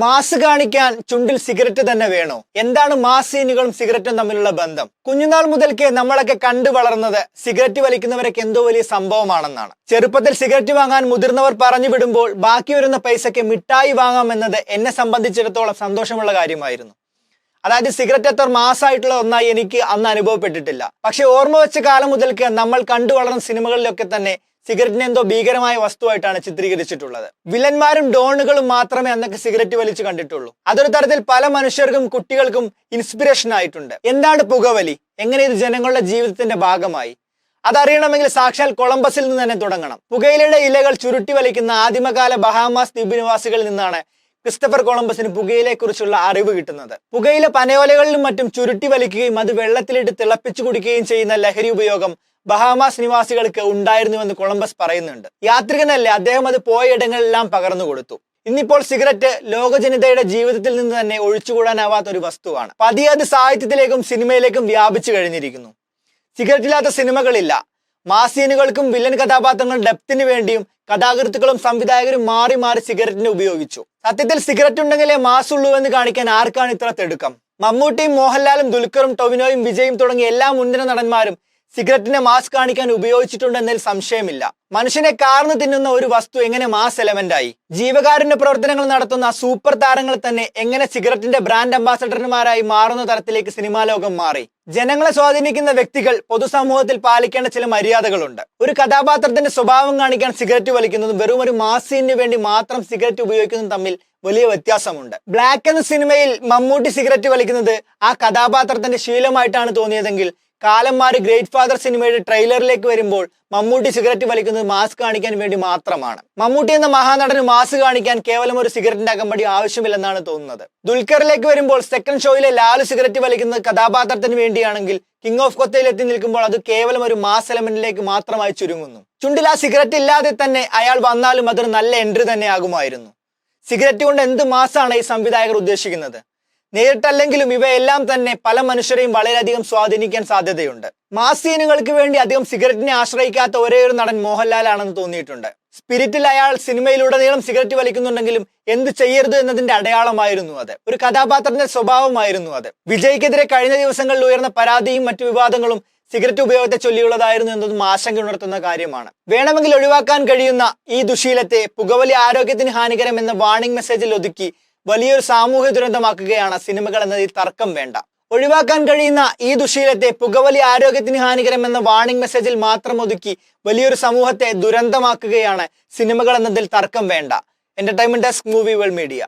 Mass കാണിക്കാൻ ചുണ്ടിൽ cigarette തന്നെ വേണോ? എന്താണ് മാസ് സീനുകളും സിഗരറ്റും തമ്മിലുള്ള ബന്ധം? കുഞ്ഞുനാൾ മുതൽക്കേ നമ്മളൊക്കെ കണ്ടു വളർന്നത് സിഗരറ്റ് വലിക്കുന്നവരൊക്കെ എന്തോ വലിയ സംഭവമാണെന്നാണ്. ചെറുപ്പത്തിൽ സിഗരറ്റ് വാങ്ങാൻ മുതിർന്നവർ പറഞ്ഞു വിടുമ്പോൾ ബാക്കി വരുന്ന പൈസയ്ക്ക് മിഠായി വാങ്ങാമെന്നത് എന്നെ സംബന്ധിച്ചിടത്തോളം സന്തോഷമുള്ള കാര്യമായിരുന്നു. അതായത് സിഗരറ്റ് അത്ര മാസമായിട്ടുള്ള ഒന്നായി എനിക്ക് അന്ന് അനുഭവപ്പെട്ടിട്ടില്ല. പക്ഷെ ഓർമ്മ വെച്ച കാലം മുതൽക്ക് നമ്മൾ കണ്ടു വളർന്ന സിനിമകളിലൊക്കെ തന്നെ സിഗരറ്റിനെ എന്തോ ഭീകരമായ വസ്തുവായിട്ടാണ് ചിത്രീകരിച്ചിട്ടുള്ളത്. വില്ലന്മാരും ഡോണുകളും മാത്രമേ അന്നൊക്കെ സിഗരറ്റ് വലിച്ചു കണ്ടിട്ടുള്ളൂ. അതൊരു തരത്തിൽ പല മനുഷ്യർക്കും കുട്ടികൾക്കും ഇൻസ്പിറേഷൻ ആയിട്ടുണ്ട്. എന്താണ് പുകവലി? എങ്ങനെ ഇത് ജനങ്ങളുടെ ജീവിതത്തിന്റെ ഭാഗമായി? അതറിയണമെങ്കിൽ സാക്ഷാൽ കൊളംബസിൽ നിന്ന് തന്നെ തുടങ്ങണം. പുകയിലയുടെ ഇലകൾ ചുരുട്ടി വലിക്കുന്ന ആദിമകാല ബഹാമാസ് ദ്വീപ് നിവാസികളിൽ നിന്നാണ് ക്രിസ്റ്റഫർ കൊളംബസിന് പുകയിലെക്കുറിച്ചുള്ള അറിവ് കിട്ടുന്നത്. പുകയില പനയോലകളിലും മറ്റും ചുരുട്ടി വലിക്കുകയും അത് വെള്ളത്തിലിട്ട് തിളപ്പിച്ചു കുടിക്കുകയും ചെയ്യുന്ന ലഹരി ഉപയോഗം ബഹാമാസ് നിവാസികൾക്ക് ഉണ്ടായിരുന്നുവെന്ന് കൊളംബസ് പറയുന്നുണ്ട്. യാത്രികനല്ല അദ്ദേഹം അത് പോയ ഇടങ്ങളെല്ലാം പകർന്നു കൊടുത്തു. ഇന്നിപ്പോൾ സിഗരറ്റ് ലോക ജനതയുടെ ജീവിതത്തിൽ നിന്ന് തന്നെ ഒഴിച്ചുകൂടാനാവാത്ത ഒരു വസ്തുവാണ്. പതിയെ അത് സാഹിത്യത്തിലേക്കും സിനിമയിലേക്കും വ്യാപിച്ചു കഴിഞ്ഞിരിക്കുന്നു. സിഗരറ്റില്ലാത്ത സിനിമകളില്ല. മാസീനുകൾക്കും വില്ലൻ കഥാപാത്രങ്ങൾ ഡെപ്തിന് വേണ്ടിയും കഥാകൃത്തുക്കളും സംവിധായകരും മാറി മാറി സിഗരറ്റിനെ ഉപയോഗിച്ചു. സത്യത്തിൽ സിഗരറ്റ് ഉണ്ടെങ്കിലേ മാസ് ഉള്ളൂ എന്ന് കാണിക്കാൻ ആർക്കാണ് ഇത്ര തെടുക്കം? മമ്മൂട്ടിയും മോഹൻലാലും ദുൽഖറും ടൊവിനോയും വിജയും തുടങ്ങിയ എല്ലാ മുൻനിര നടന്മാരും സിഗരറ്റിനെ മാസ് കാണിക്കാൻ ഉപയോഗിച്ചിട്ടുണ്ടെന്നതിൽ സംശയമില്ല. മനുഷ്യനെ കാർന്നു തിന്നുന്ന ഒരു വസ്തു എങ്ങനെ മാസ് എലമെന്റ് ആയി? ജീവകാരുണ്യ പ്രവർത്തനങ്ങൾ നടത്തുന്ന സൂപ്പർ താരങ്ങൾ തന്നെ എങ്ങനെ സിഗരറ്റിന്റെ ബ്രാൻഡ് അംബാസഡർമാരായി മാറുന്ന തരത്തിലേക്ക് സിനിമാ ലോകം മാറി? ജനങ്ങളെ സ്വാധീനിക്കുന്ന വ്യക്തികൾ പൊതുസമൂഹത്തിൽ പാലിക്കേണ്ട ചില മര്യാദകളുണ്ട്. ഒരു കഥാപാത്രത്തിന്റെ സ്വഭാവം കാണിക്കാൻ സിഗരറ്റ് വലിക്കുന്നതും വെറും ഒരു മാസിന് വേണ്ടി മാത്രം സിഗരറ്റ് ഉപയോഗിക്കുന്നതും തമ്മിൽ വലിയ വ്യത്യാസമുണ്ട്. ബ്ലാക്ക് എന്ന സിനിമയിൽ മമ്മൂട്ടി സിഗരറ്റ് വലിക്കുന്നത് ആ കഥാപാത്രത്തിന്റെ ശീലമായിട്ടാണ് തോന്നിയതെങ്കിൽ കാലം മാറി ഗ്രേറ്റ് ഫാദർ സിനിമയുടെ ട്രെയിലറിലേക്ക് വരുമ്പോൾ മമ്മൂട്ടി സിഗരറ്റ് വലിക്കുന്നത് മാസ്ക് കാണിക്കാൻ വേണ്ടി മാത്രമാണ്. മമ്മൂട്ടി എന്ന മഹാനടന് മാസ്ക് കാണിക്കാൻ കേവലം ഒരു സിഗരറ്റിന്റെ അകമ്പടി ആവശ്യമില്ലെന്നാണ് തോന്നുന്നത്. ദുൽഖറിലേക്ക് വരുമ്പോൾ സെക്കൻഡ് ഷോയിലെ ലാൽ സിഗരറ്റ് വലിക്കുന്നത് കഥാപാത്രത്തിന് വേണ്ടിയാണെങ്കിൽ കിങ് ഓഫ് കൊത്തയിൽ എത്തി നിൽക്കുമ്പോൾ അത് കേവലം ഒരു മാസ് എലമെന്റിലേക്ക് മാത്രമായി ചുരുങ്ങുന്നു. ചുണ്ടിൽ ആ സിഗരറ്റ് ഇല്ലാതെ തന്നെ അയാൾ വന്നാലും അതൊരു നല്ല എൻട്രി തന്നെ ആകുമായിരുന്നു. സിഗരറ്റ് കൊണ്ട് എന്ത് മാസാണ് ഈ സംവിധായകർ ഉദ്ദേശിക്കുന്നത്? നേരിട്ടല്ലെങ്കിലും ഇവയെല്ലാം തന്നെ പല മനുഷ്യരെയും വളരെയധികം സ്വാധീനിക്കാൻ സാധ്യതയുണ്ട്. മാസ് സീനുകൾക്ക് വേണ്ടി അധികം സിഗരറ്റിനെ ആശ്രയിക്കാത്ത ഒരേ നടൻ മോഹൻലാലാണെന്ന് തോന്നിയിട്ടുണ്ട്. സ്പിരിറ്റിൽ അയാൾ സിനിമയിലുടനീളം സിഗരറ്റ് വലിക്കുന്നുണ്ടെങ്കിലും എന്ത് ചെയ്യരുത് എന്നതിന്റെ അടയാളമായിരുന്നു അത്. ഒരു കഥാപാത്രത്തിന്റെ സ്വഭാവമായിരുന്നു അത്. വിജയ്ക്കെതിരെ കഴിഞ്ഞ ദിവസങ്ങളിൽ ഉയർന്ന പരാതിയും മറ്റു വിവാദങ്ങളും സിഗരറ്റ് ഉപയോഗത്തെ ചൊല്ലിയുള്ളതായിരുന്നു എന്നതും ആശങ്ക ഉണർത്തുന്ന കാര്യമാണ്. വേണമെങ്കിൽ ഒഴിവാക്കാൻ കഴിയുന്ന ഈ ദുശീലത്തെ പുകവലി ആരോഗ്യത്തിന് ഹാനികരം എന്ന വാർണിംഗ് മെസ്സേജിൽ ഒതുക്കി വലിയൊരു സാമൂഹ്യ ദുരന്തമാക്കുകയാണ് സിനിമകൾ എന്നതിൽ തർക്കം വേണ്ട. ഒഴിവാക്കാൻ കഴിയുന്ന ഈ ദുശീലത്തെ പുകവലി ആരോഗ്യത്തിന് ഹാനികരം എന്ന വാർണിംഗ് മെസ്സേജിൽ മാത്രം ഒതുക്കി വലിയൊരു സമൂഹത്തെ ദുരന്തമാക്കുകയാണ് സിനിമകൾ എന്നതിൽ തർക്കം വേണ്ട. Entertainment desk movie world media